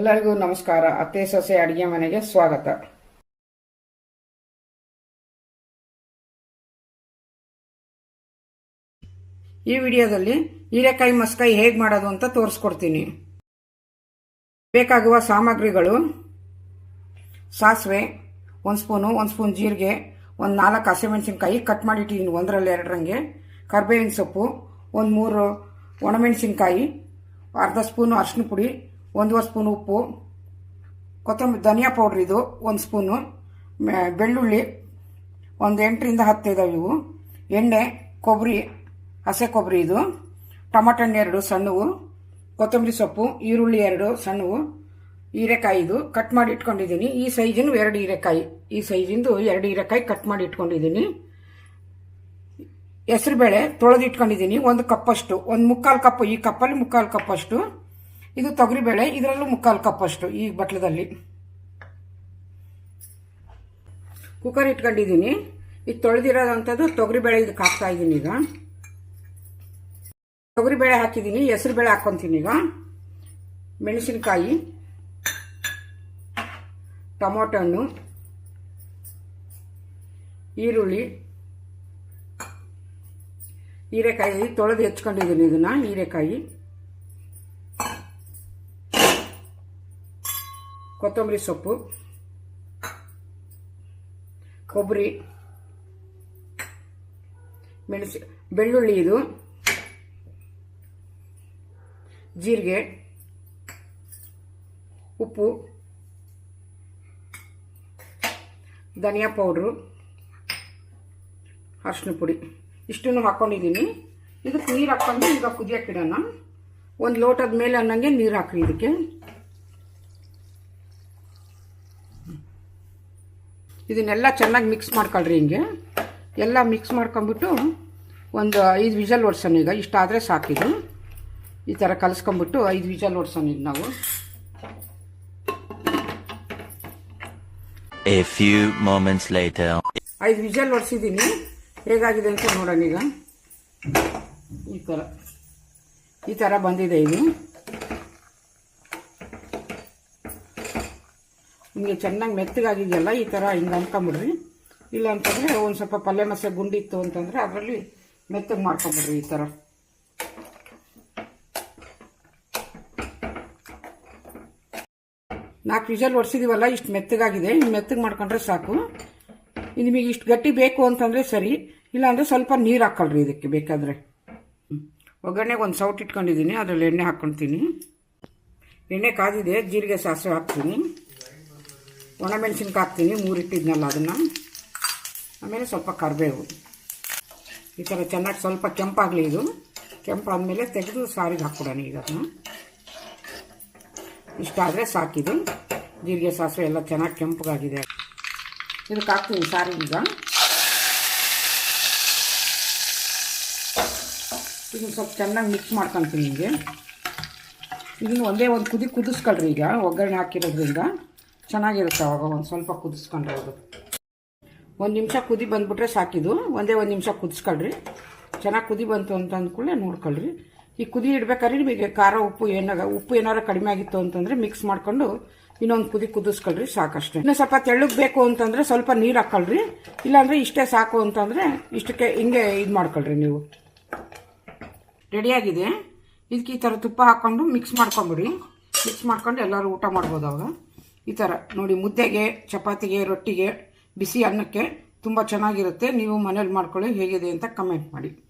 ಎಲ್ಲರಿಗೂ ನಮಸ್ಕಾರ. ಅತ್ತೆ, ಸೊಸೆ, ಅಡಿಗೆ ಮನೆಗೆ ಸ್ವಾಗತ. ಈ ವಿಡಿಯೋದಲ್ಲಿ ಹೀರೆಕಾಯಿ ಮಸ್ಕಾಯಿ ಹೇಗೆ ಮಾಡೋದು ಅಂತ ತೋರಿಸ್ಕೊಡ್ತೀನಿ. ಬೇಕಾಗುವ ಸಾಮಗ್ರಿಗಳು, ಸಾಸಿವೆ, ಒಂದು ಸ್ಪೂನು, ಒಂದು ಸ್ಪೂನ್ ಜೀರಿಗೆ, ಒಂದು ನಾಲ್ಕು ಹಸಿಮೆಣಸಿನ್ಕಾಯಿ ಕಟ್ ಮಾಡಿಟ್ಟಿದ್ದೀನಿ ಒಂದರಲ್ಲಿ ಎರಡರಂಗೆ. ಕರ್ಬೇವಿನ ಸೊಪ್ಪು, ಒಂದು ಮೂರು ಒಣಮೆಣಸಿನ್ಕಾಯಿ, ಅರ್ಧ ಸ್ಪೂನು ಅರ್ಶಿನ ಪುಡಿ ಒಂದೂವರೆ ಸ್ಪೂನ್ ಉಪ್ಪು, ಕೊತ್ತಂಬರಿ, ಧನಿಯಾ ಪೌಡ್ರ್ ಇದು, ಒಂದು ಸ್ಪೂನು ಬೆಳ್ಳುಳ್ಳಿ, ಒಂದು ಎಂಟರಿಂದ ಹತ್ತು ಇದಾವೆ. ಇವು ಎಣ್ಣೆ, ಕೊಬ್ಬರಿ, ಹಸೆ ಕೊಬ್ಬರಿ ಇದು. ಟೊಮಾಟೊ ಹಣ್ಣು ಎರಡು, ಸಣ್ಣವು. ಕೊತ್ತಂಬರಿ ಸೊಪ್ಪು, ಈರುಳ್ಳಿ ಎರಡು, ಸಣ್ಣವು. ಹೀರೆಕಾಯಿ ಇದು ಕಟ್ ಮಾಡಿ ಇಟ್ಕೊಂಡಿದ್ದೀನಿ. ಈ ಸೈಜಿನೂ ಎರಡು ಹೀರೆಕಾಯಿ. ಈ ಸೈಜಿಂದು ಎರಡು ಹೀರೆಕಾಯಿ ಕಟ್ ಮಾಡಿ ಇಟ್ಕೊಂಡಿದ್ದೀನಿ. ಹೆಸರುಬೇಳೆ ಬೇಳೆ ಇಟ್ಕೊಂಡಿದ್ದೀನಿ ಒಂದು ಕಪ್ಪಷ್ಟು, ಒಂದು ಮುಕ್ಕಾಲು ಕಪ್ ಈ ಕಪ್ಪಲ್ಲಿ ಮುಕ್ಕಾಲು ಕಪ್ಪಷ್ಟು. ಇದು ತೊಗರಿಬೇಳೆ, ಇದರಲ್ಲೂ ಮುಕ್ಕಾಲು ಕಪ್ಪಷ್ಟು ಈ ಬಟ್ಲದಲ್ಲಿ. ಕುಕ್ಕರ್ ಇಟ್ಕೊಂಡಿದ್ದೀನಿ. ಈಗ ತೊಳೆದಿರೋದಂಥದ್ದು ತೊಗರಿಬೇಳೆ ಇದಕ್ಕೆ ಹಾಕ್ತಾ ಇದ್ದೀನಿ ಈಗ. ತೊಗರಿಬೇಳೆ ಹಾಕಿದ್ದೀನಿ, ಹೆಸರುಬೇಳೆ ಹಾಕ್ಕೊತೀನಿ ಈಗ. ಮೆಣಸಿನಕಾಯಿ ಟೊಮೊಟೊ ಹಣ್ಣು ಈರುಳ್ಳಿ, ಹೀರೆಕಾಯಿ ತೊಳೆದು ಹೆಚ್ಕೊಂಡಿದ್ದೀನಿ ಇದನ್ನ, ಹೀರೆಕಾಯಿ. ಕೊತ್ತಂಬರಿ ಸೊಪ್ಪು, ಕೊಬ್ಬರಿ, ಮೆಣಸು, ಬೆಳ್ಳುಳ್ಳಿ ಇದು, ಜೀರಿಗೆ, ಉಪ್ಪು, ಧನಿಯಾ ಪೌಡ್ರು ಅರಿಶಿನ ಪುಡಿ. ಇಷ್ಟನ್ನು ಹಾಕ್ಕೊಂಡಿದ್ದೀನಿ ಇದಕ್ಕೆ ನೀರು ಹಾಕ್ಕೊಂಡು ಈಗ ಕುದಿಯೋಕ್ಕಿಡೋಣ ಒಂದು ಲೋಟದ ಮೇಲೆ ಅನ್ನಂಗೆ ನೀರು ಹಾಕ್ರಿ ಇದಕ್ಕೆ. ಇದನ್ನೆಲ್ಲ ಚೆನ್ನಾಗಿ ಮಿಕ್ಸ್ ಮಾಡ್ಕೊಳ್ರಿ ಹಿಂಗೆ. ಎಲ್ಲ ಮಿಕ್ಸ್ ಮಾಡ್ಕೊಂಬಿಟ್ಟು ಒಂದು ಐದು ವಿಜಲ್ ಓಡಿಸೋಣ ಈಗ. ಇಷ್ಟಾದರೆ ಸಾಕಿದು ಈ ಥರ ಕಲಿಸ್ಕೊಂಬಿಟ್ಟು ಐದು ವಿಜಲ್ ಓಡಿಸೋಣ ಇದು ನಾವು. ಎ ಫ್ಯೂ ಮೊಮೆಂಟ್ಸ್ ಲೈಟ್ ಐದು ವಿಜಲ್ ಓಡಿಸಿದ್ದೀನಿ ಹೇಗಾಗಿದೆ ಅಂತ ನೋಡೋಣ ಈಗ. ಈ ಥರ ಈ ಥರ ಬಂದಿದೆ ಇದು. ನಿಮಗೆ ಚೆನ್ನಾಗಿ ಮೆತ್ತಗಾಗಿದೆಯಲ್ಲ, ಈ ಥರ ಹಿಂಗೆ ಅಂದ್ಕೊಂಬಿಡ್ರಿ. ಇಲ್ಲ ಅಂತಂದರೆ ಒಂದು ಸ್ವಲ್ಪ ಪಲ್ಯ ಮಸೆ ಗುಂಡಿತ್ತು ಅಂತಂದರೆ ಅದರಲ್ಲಿ ಮೆತ್ತಗೆ ಮಾಡ್ಕೊಂಬಿಡ್ರಿ ಈ ಥರ ನಾಲ್ಕು ವಿಜಲ್ ಒಡ್ಸಿದೀವಲ್ಲ ಇಷ್ಟು ಮೆತ್ತಗಾಗಿದೆ. ಇನ್ನು ಮೆತ್ತಗೆ ಮಾಡ್ಕೊಂಡ್ರೆ ಸಾಕು. ನಿಮಗೆ ಇಷ್ಟು ಗಟ್ಟಿ ಬೇಕು ಅಂತಂದರೆ ಸರಿ. ಇಲ್ಲಾಂದರೆ ಸ್ವಲ್ಪ ನೀರು ಹಾಕ್ಕೊಳ್ರಿ ಇದಕ್ಕೆ ಬೇಕಾದರೆ. ಒಗ್ಗರಣೆಗೆ ಒಂದು ಸೌಟ್ ಇಟ್ಕೊಂಡಿದ್ದೀನಿ ಅದರಲ್ಲಿ ಎಣ್ಣೆ ಹಾಕ್ಕೊಳ್ತೀನಿ ಎಣ್ಣೆ ಕಾದಿದೆ, ಜೀರಿಗೆ ಸಾಸಿವೆ ಹಾಕ್ತೀನಿ. ಒಣಮೆಣಸಿನ್ಕಾಯಿ ಹಾಕ್ತೀನಿ ಮೂರು ಇಟ್ಟಿದ್ನಲ್ಲ ಅದನ್ನು. ಆಮೇಲೆ ಸ್ವಲ್ಪ ಕರಿಬೇವು. ಈ ಥರ ಚೆನ್ನಾಗಿ ಸ್ವಲ್ಪ ಕೆಂಪಾಗಲಿ ಇದು. ಕೆಂಪಾದಮೇಲೆ ತೆಗೆದು ಸಾರಿಗೆ ಹಾಕ್ಕೊಡೋಣ ಈಗ ಇಷ್ಟ ಇಷ್ಟಾದರೆ ಸಾಕಿದು ಜೀರಿಗೆ, ಸಾಸಿವೆ ಎಲ್ಲ ಚೆನ್ನಾಗಿ ಕೆಂಪಗಾಗಿದೆ. ಇದಕ್ಕೆ ಹಾಕ್ತೀನಿ ಸಾರಿ ಈಗ. ಇದನ್ನು ಸ್ವಲ್ಪ ಚೆನ್ನಾಗಿ ಮಿಕ್ಸ್ ಮಾಡ್ಕೊತೀನಿ ನಿಮಗೆ. ಇದನ್ನು ಒಂದೇ ಒಂದು ಕುದಿ ಕುದಿಸ್ಕೊಳ್ರಿ ಈಗ, ಒಗ್ಗರಣೆ ಹಾಕಿರೋದ್ರಿಂದ. ಚೆನ್ನಾಗಿರುತ್ತೆ ಅವಾಗ ಒಂದು ಸ್ವಲ್ಪ ಕುದಿಸ್ಕೊಂಡ್ರೆ ಅದು. ಒಂದು ನಿಮಿಷ ಕುದಿ ಬಂದುಬಿಟ್ರೆ ಸಾಕಿದು ಒಂದೇ ಒಂದು ನಿಮಿಷ ಕುದಿಸ್ಕೊಳ್ರಿ. ಚೆನ್ನಾಗಿ ಕುದಿ ಬಂತು ಅಂತ ಅಂದ್ಕೊಳ್ಳೆ ನೋಡ್ಕೊಳ್ರಿ. ಈ ಕುದಿ ಇಡ್ಬೇಕಾದ್ರೆ ನಿಮಗೆ ಖಾರ, ಉಪ್ಪು ಏನಾಗ ಉಪ್ಪು ಏನಾರು ಕಡಿಮೆ ಆಗಿತ್ತು ಅಂತಂದರೆ ಮಿಕ್ಸ್ ಮಾಡ್ಕೊಂಡು ಇನ್ನೊಂದು ಕುದಿ ಕುದಿಸ್ಕೊಳ್ರಿ, ಸಾಕಷ್ಟೇ. ಇನ್ನು ಸ್ವಲ್ಪ ತೆಳ್ಳಗೆ ಬೇಕು ಅಂತಂದರೆ ಸ್ವಲ್ಪ ನೀರು ಹಾಕ್ಕೊಳ್ರಿ ಇಲ್ಲಾಂದರೆ ಇಷ್ಟೇ ಸಾಕು ಅಂತಂದರೆ ಇಷ್ಟಕ್ಕೆ ಹಿಂಗೆ ಇದು ಮಾಡ್ಕೊಳ್ರಿ ನೀವು. ರೆಡಿಯಾಗಿದೆ. ಇದಕ್ಕೆ ಈ ಥರ ತುಪ್ಪ ಹಾಕ್ಕೊಂಡು ಮಿಕ್ಸ್ ಮಾಡ್ಕೊಂಬಿಡಿ. ಮಿಕ್ಸ್ ಮಾಡ್ಕೊಂಡು ಎಲ್ಲರೂ ಊಟ ಮಾಡ್ಬೋದು ಅವಾಗ. ಈ ಥರ ನೋಡಿ ಮುದ್ದೆಗೆ, ಚಪಾತಿಗೆ, ರೊಟ್ಟಿಗೆ, ಬಿಸಿ ಅನ್ನಕ್ಕೆ ತುಂಬ ಚೆನ್ನಾಗಿರುತ್ತೆ. ನೀವು ಮನೇಲಿ ಮಾಡ್ಕೊಳ್ಳಿ, ಹೇಗಿದೆ ಅಂತ ಕಮೆಂಟ್ ಮಾಡಿ.